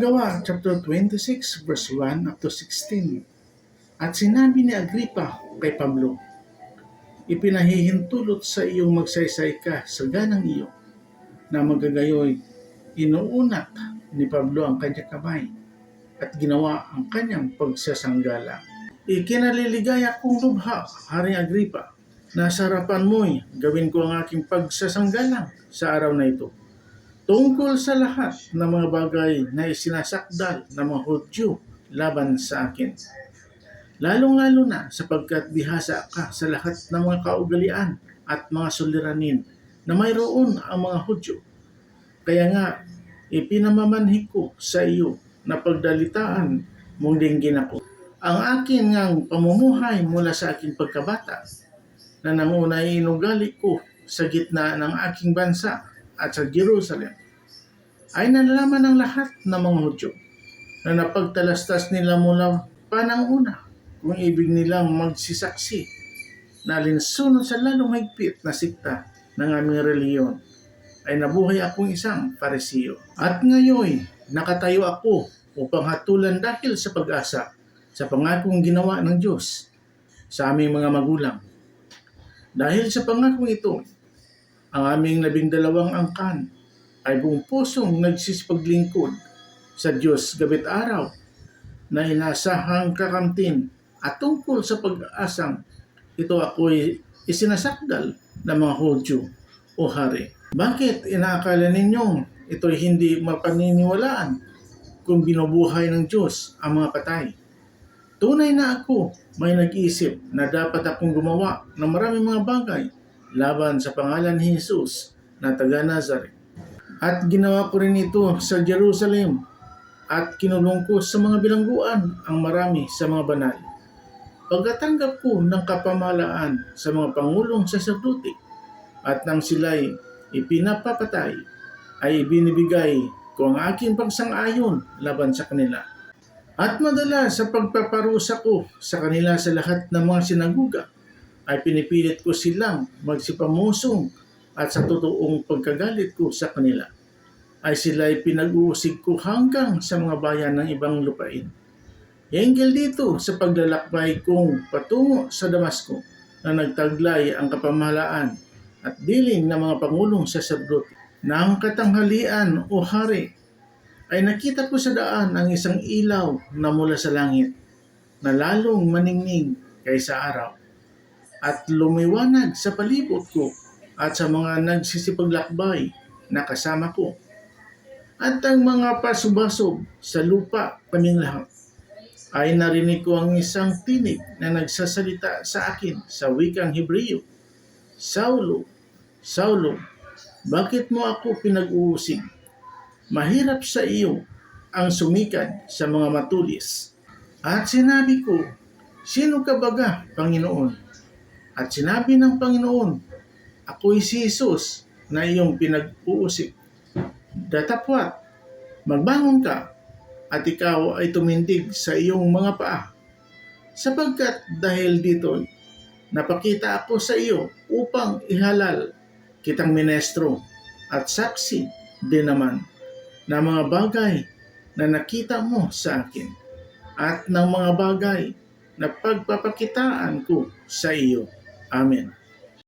mga gawa, chapter 26, verse 1 up to 16. At sinabi ni Agripa kay Pablo, Ipinahihintulot sa iyong magsaysay ka sa ganang iyo, na magagayoy inuunat ni Pablo ang kanyang kamay at ginawa ang kanyang pagsasanggala. Ikinaliligaya kong lubha, Haring Agripa, na sa harapan mo'y gawin ko ang aking pagsasanggalang sa araw na ito tungkol sa lahat ng mga bagay na isinasakdal ng mga Hudyo laban sa akin. Lalong-lalo na sapagkat bihasa ka sa lahat ng mga kaugalian at mga suliranin na mayroon ang mga Hudyo. Kaya nga, ipinamamanhik ko sa iyo na pagdalitaan mong dinggin ako. Ang akin ngang pamumuhay mula sa aking pagkabata na nanguna ay inugali ko sa gitna ng aking bansa at sa Jerusalem ay nalalaman ng lahat ng mga Hudyo na napagtalastas nila mula pa ng una kung ibig nilang magsisaksi na alinsunod sa lalong higpit na sikta ng aming reliyon ay nabuhay akong isang paresiyo. At ngayon, nakatayo ako upang hatulan dahil sa pag-asa sa pangakong ginawa ng Diyos sa aming mga magulang. Dahil sa pangakong ito, ang aming labing dalawang angkan ay buong pusong nagsisipaglingkod sa Diyos gabit araw na inasahang kakamtin at tungkol sa pag-asang ito ako'y isinasakdal ng mga Hudyo o hari. Bakit inaakala ninyong ito'y hindi mapaniniwalaan kung binubuhay ng Diyos ang mga patay? Tunay na ako may nag-isip na dapat akong gumawa ng maraming mga bagay laban sa pangalan ni Jesus na taga Nazareth. At ginawa ko rin ito sa Jerusalem at kinulong ko sa mga bilangguan ang marami sa mga banal. Pagkatanggap ko ng kapamalaan sa mga pangulong saserdote at nang sila'y ipinapapatay, ay ibinibigay ko ang aking pagsang-ayon laban sa kanila. At madalas sa pagpaparusa ko sa kanila sa lahat ng mga sinaguga, ay pinipilit ko silang magsipamusong at sa totoong pagkagalit ko sa kanila ay sila'y pinag-uusig ko hanggang sa mga bayan ng ibang lupain. Hinggil dito sa paglalakbay kong patungo sa Damasco na nagtaglay ang kapamahalaan at bilin ng mga pangulong saserdote. Nang katanghalian o hari ay nakita ko sa daan ang isang ilaw na mula sa langit na lalong maningning kaysa araw at lumiwanag sa palibot ko at sa mga nagsisipaglakbay na kasama ko at ang mga pasubasog sa lupa kaming lahat ay narinig ko ang isang tinig na nagsasalita sa akin sa wikang Hebreo. Saulo, Saulo, bakit mo ako pinag-uusig? Mahirap sa iyo ang sumikad sa mga matulis. At sinabi ko, sino ka baga, Panginoon? At sinabi ng Panginoon, ako'y si Jesus na iyong pinag-uusig. Datapwat, magbangon ka at ikaw ay tumindig sa iyong mga paa. Sapagkat dahil dito, napakita ako sa iyo upang ihalal kitang minestro at saksi din naman na mga bagay na nakita mo sa akin at ng mga bagay na pagpapakitaan ko sa iyo. Amen.